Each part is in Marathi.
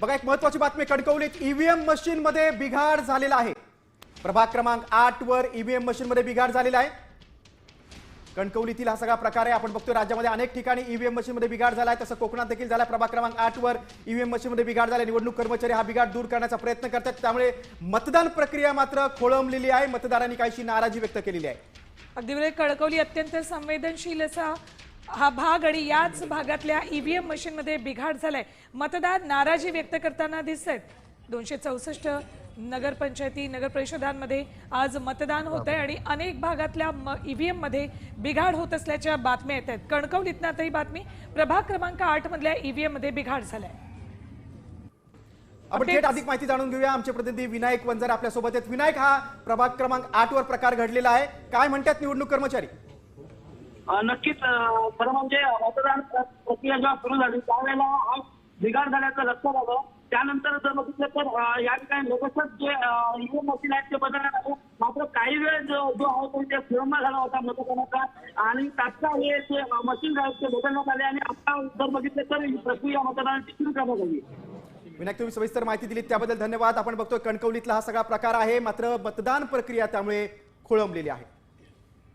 बघा एक महत्वाची बातमी कणकवलीत ईव्हीएम मशीन मध्ये बिघाड झालेला आहे. प्रभाग क्रमांक आठ वर ईव्हीएम मशीन मध्ये बिघाड झालेला आहे. कणकवलीतील हा सगळा प्रकार आहे. आपण बघतोय राज्यामध्ये अनेक ठिकाणी ईव्हीएम मशीन मध्ये बिघाड झाला आहे. तसं कोकणात देखील झाला प्रभाग क्रमांक आठ वर ईव्हीएम मशीन मध्ये बिघाड झाला निवडणूक कर्मचारी हा बिघाड दूर करण्याचा प्रयत्न करतात. त्यामुळे मतदान प्रक्रिया मात्र खोळंबलेली आहे. मतदारांनी काहीशी नाराजी व्यक्त केलेली आहे. अगदी वेळे कणकवली अत्यंत संवेदनशील असा हा भाग आणि याच भागातल्या ईव्हीएम मशीनमध्ये बिघाड झालाय. मतदार नाराजी व्यक्त करताना दिसत आहेत दोनशे चौसष्ट नगरपंचायती नगर परिषदांमध्ये आज मतदान होत आहे आणि अनेक भागातल्या ईव्हीएममध्ये बिघाड होत असल्याच्या बातम्या येत आहेत कणकवलीतनं आता ही बातमी प्रभाग क्रमांक आठ मधल्या ईव्हीएममध्ये बिघाड झालाय. आपण थेट अधिक माहिती जाणून घेऊया. आमचे प्रतिनिधी विनायक वंजर आपल्यासोबत आहेत. विनायक हा प्रभाग क्रमांक आठ वर प्रकार घडलेला आहे. काय म्हणतात निवडणूक कर्मचारी? नक्कीच खरं म्हणजे मतदान प्रक्रिया जेव्हा सुरू झाली त्यावेळेला हा बिघाड झाल्याचं लक्षात आलं. त्यानंतर जर बघितलं तर या ठिकाणी लगेचच जे ईव्हीएम मशीन आहेत ते बदलण्यात आले मात्र काही वेळ जो जो आहे तो इथे विलंब झाला होता मतदानाचा. आणि तात्काळ हे जे मशीन आहेत ते बदलण्यात आले. आणि आता जर बघितलं तर ही प्रक्रिया मतदानाची सुरू करण्यात आली. विनायक तुम्ही सविस्तर माहिती दिली त्याबद्दल धन्यवाद. आपण बघतोय कणकवलीतला हा सगळा प्रकार आहे. मात्र मतदान प्रक्रिया त्यामुळे खोळंबलेली आहे.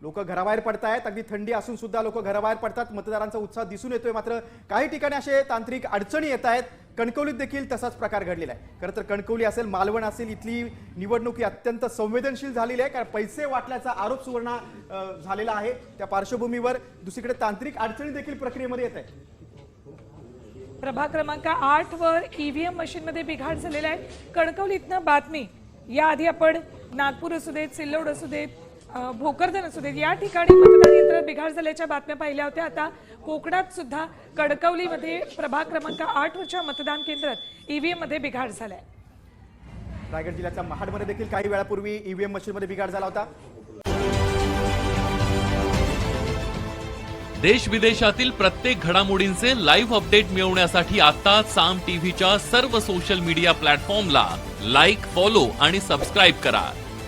लोक घराबाहेर पडतायत. अगदी थंडी असून सुद्धा लोक घराबाहेर पडतात. मतदारांचा उत्साह दिसून येतोय मात्र काही ठिकाणी असे तांत्रिक अडचणी येत आहेत. कणकवलीत देखील तसाच प्रकार घडलेला आहे. खरं तर कणकवली असेल मालवण असेल इथली निवडणूक ही अत्यंत संवेदनशील झालेली आहे. कारण पैसे वाटल्याचा आरोप सुवर्ण झालेला आहे. त्या पार्श्वभूमीवर दुसरीकडे तांत्रिक अडचणी देखील प्रक्रियेमध्ये येत आहे प्रभाग क्रमांक आठ वर ईव्हीएम मशीन मध्ये बिघाड झालेला आहे. कणकवलीतनं बातमी. याआधी आपण नागपूर असू देत सिल्लोड असू देत भोकरदन असू देत. या ठिकाणी मतदान यंत्रात बिघाड झाल्याच्या बातम्या पाहिल्या होत्या. आता कोकणात सुद्धा कणकवलीमध्ये प्रभाग क्रमांक आठ वरच्या मतदान केंद्रात ईव्हीएममध्ये बिघाड झालाय. रायगड जिल्ह्याच्या महाडमध्ये देखील काही वेळापूर्वी ईव्हीएम मशीनमध्ये बिघाड झाला होता. देश विदेशातील प्रत्येक घडामोडींचे लाईव्ह अपडेट मिळवण्यासाठी आता साम टीव्हीच्या सर्व सोशल मीडिया प्लॅटफॉर्मला लाईक फॉलो आणि सबस्क्राईब करा.